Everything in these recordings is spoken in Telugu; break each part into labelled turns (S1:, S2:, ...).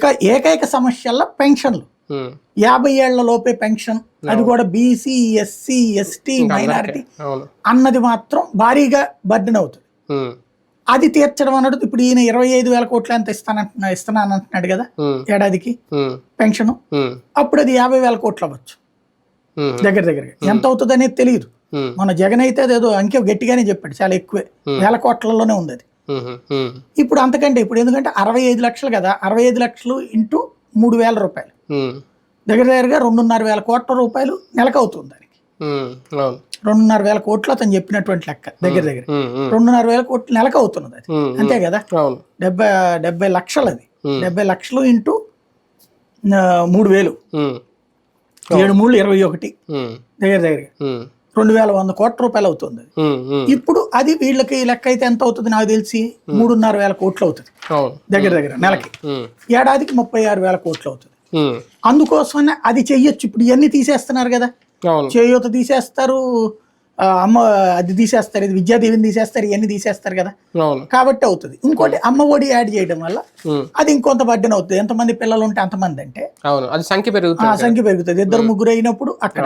S1: ఇక ఏకైక సమస్యల్లో పెన్షన్లు. యాభై ఏళ్ళ లోపే పెన్షన్ అది కూడా బీసీ ఎస్సీ ఎస్టీ మైనారిటీ అన్నది మాత్రం భారీగా బర్డెన్ అవుతుంది. అది తీర్చడం అన్నది ఇప్పుడు ఈయన ఇరవై ఐదు వేల కోట్లు ఎంత ఇస్తానంటున్నా ఇస్తున్నాను అంటున్నాడు కదా. ఏడాదికి. పెన్షన్. అప్పుడు అది యాభై వేల కోట్లు అవ్వచ్చు. దగ్గర దగ్గరగా ఎంత అవుతుంది అనేది తెలియదు. మన జగన్ అయితే అదేదో అంకె గట్టిగానే చెప్పాడు చాలా ఎక్కువే వేల కోట్లలోనే ఉంది అది. ఇప్పుడు అంతకంటే ఇప్పుడు ఎందుకంటే అరవై ఐదు లక్షలు కదా అరవై ఐదు లక్షలు ఇంటూ మూడు వేల రూపాయలు. దగ్గర దగ్గరగా రెండున్నర వేల కోట్ల రూపాయలు నెలకు అవుతుంది దానికి రెండున్నర వేల కోట్లు అతను చెప్పినటువంటి లెక్క దగ్గర దగ్గర. రెండున్నర వేల కోట్లు నెలకు అవుతున్నది అది. అంతే కదా డెబ్బై డెబ్బై లక్షలు అది. డెబ్బై లక్షలు ఇంటూ మూడు వేలు. ఏడు మూడు ఇరవై ఒకటి. దగ్గర దగ్గర. రెండు వేల వంద కోట్ల రూపాయలు అవుతుంది. ఇప్పుడు అది వీళ్ళకి లెక్క అయితే ఎంత అవుతుంది నాకు తెలిసి మూడున్నర వేల కోట్లు అవుతుంది. దగ్గర దగ్గర నెలకి. ఏడాదికి ముప్పై ఆరు వేల కోట్లు అవుతుంది.
S2: ఉమ్.
S1: అందుకోసమనే అది చెయ్యొచ్చు. ఇప్పుడు ఇవన్నీ తీసేస్తున్నారు కదా. చేయూత తీసేస్తారు అమ్మ అది తీసేస్తారు ఇది విద్యాదీవిని తీసేస్తారు ఇవన్నీ తీసేస్తారు కదా. కాబట్టి అవుతుంది. ఇంకోటి అమ్మ ఒడి యాడ్ చేయడం వల్ల. అది ఇంకొంత బడ్డెన్ అవుతుంది. ఎంతమంది పిల్లలు ఉంటే అంతమంది అంటే
S2: అది సంఖ్య పెరుగుతుంది
S1: సంఖ్య పెరుగుతుంది. ఇద్దరు ముగ్గురు అయినప్పుడు అక్కడ.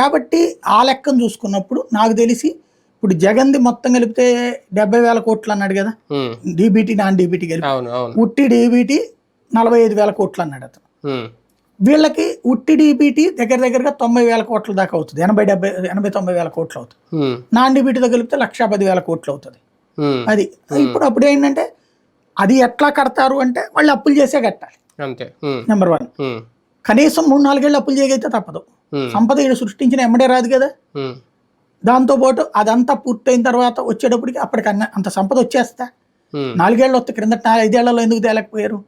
S1: కాబట్టి ఆ లెక్కను చూసుకున్నప్పుడు నాకు తెలిసి ఇప్పుడు జగన్ది మొత్తం కలిపితే డెబ్బై వేల కోట్లు అన్నాడు కదా. డీబీటీ నాన్ డీబీటీ కలిపి. ఉట్టి డీబీటీ నలభై ఐదు వేల కోట్లు అన్నాడు అతను. వీళ్ళకి ఉట్టి డీబీటీ దగ్గర దగ్గరగా తొంభై వేల కోట్ల దాకా అవుతుంది ఎనభై డెబ్బై ఎనభై తొంభై వేల కోట్లు అవుతుంది. నాన్ డీబీటీతో కలిపితే లక్షా పది వేల కోట్లు అవుతుంది. అది ఇప్పుడు అప్పుడు ఏంటంటే అది ఎట్లా కడతారు అంటే వాళ్ళు అప్పులు చేసే కట్టాలి
S2: అంతే.
S1: Number one. కనీసం మూడు నాలుగేళ్ళు అప్పులు చేయగైతే తప్పదు. సంపద సృష్టించిన ఎమ్మడే రాదు కదా
S2: ఉమ్.
S1: దాంతోపాటు అదంతా పూర్తయిన తర్వాత వచ్చేటప్పటికి అప్పటికి అంత సంపద వచ్చేస్తా. నాలుగేళ్ళు వస్తే నాలుగు ఐదేళ్ళలో ఎందుకు తేలేకపోయారు